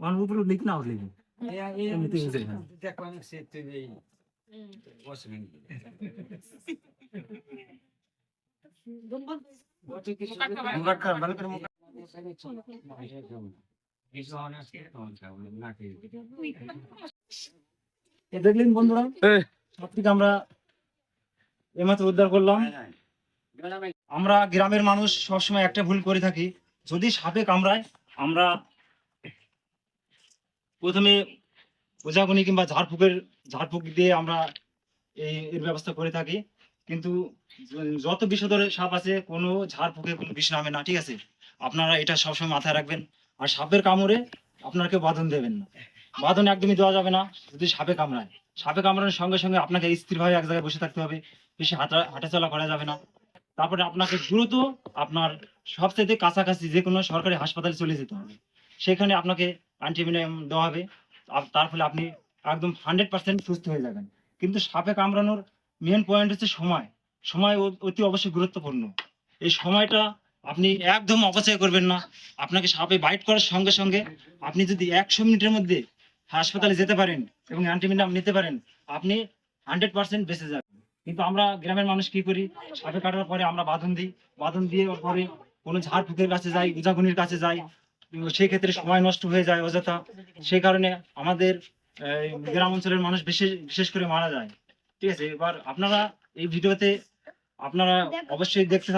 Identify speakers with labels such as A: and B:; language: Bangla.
A: উপরে লিখ না হ্যাঁ। দেখলেন বন্ধুরা সব থেকে আমরা এমাত্র উদ্ধার করলাম আমরা গ্রামের মানুষ সবসময় একটা ভুল করে থাকি যদি সাপে কামড়ায় আমরা প্রথমে ওজাগুনি কিংবা ঝাড়ফুঁকের, ঝাড়ফুঁক দিয়ে আমরা এই, এর ব্যবস্থা করে থাকি। কিন্তু যত বিষধরে সাপ আছে, কোনো ঝাড়ফুঁকে কোনো বিষ নামে না, ঠিক আছে? আপনারা এটা সবসময় মাথায় রাখবেন। আর সাপের কামড়ে আপনারা কেউ বাঁধন দেবেন না। বাঁধন একদমই দেওয়া যাবে না, যদি সাপে কামড়ায়। সাপে কামড়ানোর সঙ্গে সঙ্গে আপনাকে স্থিরভাবে এক জায়গায় বসে থাকতে হবে। বেশি হাঁটা, হাঁটাচলা করা যাবে না। তারপরে আপনাকে দ্রুত আপনার সবচেয়ে কাছাকাছি যে কোনো সরকারি হাসপাতালে চলে যেতে হবে। সেখানে আপনাকে দেওয়া হবে। তার ফলে আপনি একদম হান্ড্রেড পার্সেন্ট সুস্থ হয়ে যাবেন। কিন্তু সাপে কামড়ানোর মেন পয়েন্ট হচ্ছে সময়। সময় অতি অবশ্যই গুরুত্বপূর্ণ। এই সময়টা আপনি একদম অপচয় করবেন না। আপনাকে সাপে বাইট করার সঙ্গে সঙ্গে আপনি যদি একশো মিনিটের মধ্যে হাসপাতালে যেতে পারেন এবং অ্যান্টিমিনিয়াম নিতে পারেন, আপনি হান্ড্রেড পার্সেন্ট বেঁচে যাবেন। কিন্তু আমরা গ্রামের মানুষ কি করি? সাপে কাটার পরে আমরা বাঁধন দিই। বাঁধন দিয়ে ওর পরে কোনো ঝাড় ফুকের কাছে যাই, উজাগুনির কাছে যাই। সেই ক্ষেত্রে সময় নষ্ট হয়ে যায় অযথা। সেই কারণে আমাদের গ্রাম অঞ্চলের মানুষ বিশেষ বিশেষ করে মারা যায়। ঠিক আছে এবার আপনারা এই ভিডিওতে আপনারা অবশ্যই দেখতে